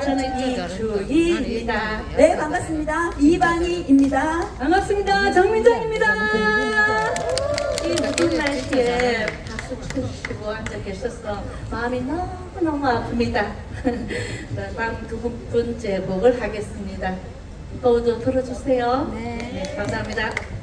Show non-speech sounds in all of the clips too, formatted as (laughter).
나는 이주희입니다. 네, 반갑습니다. 이방희입니다. 반갑습니다. 정민정입니다. 이 늦은 날씨에 박수 쳐주시고 앉아 계셔서 마음이 너무너무 아픕니다. (laughs) 네, 다음 두 번째 곡을 하겠습니다. 또좀 들어주세요. 네, 네 감사합니다.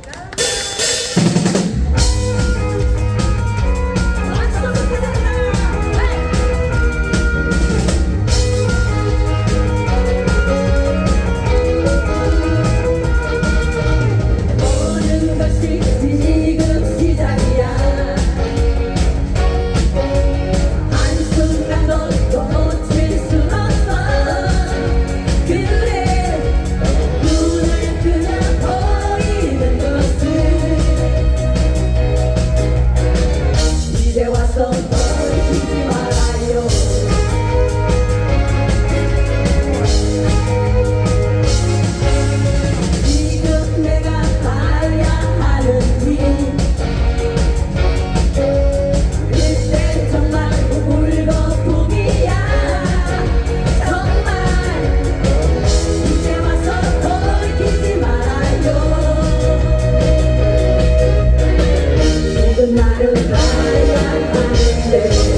day.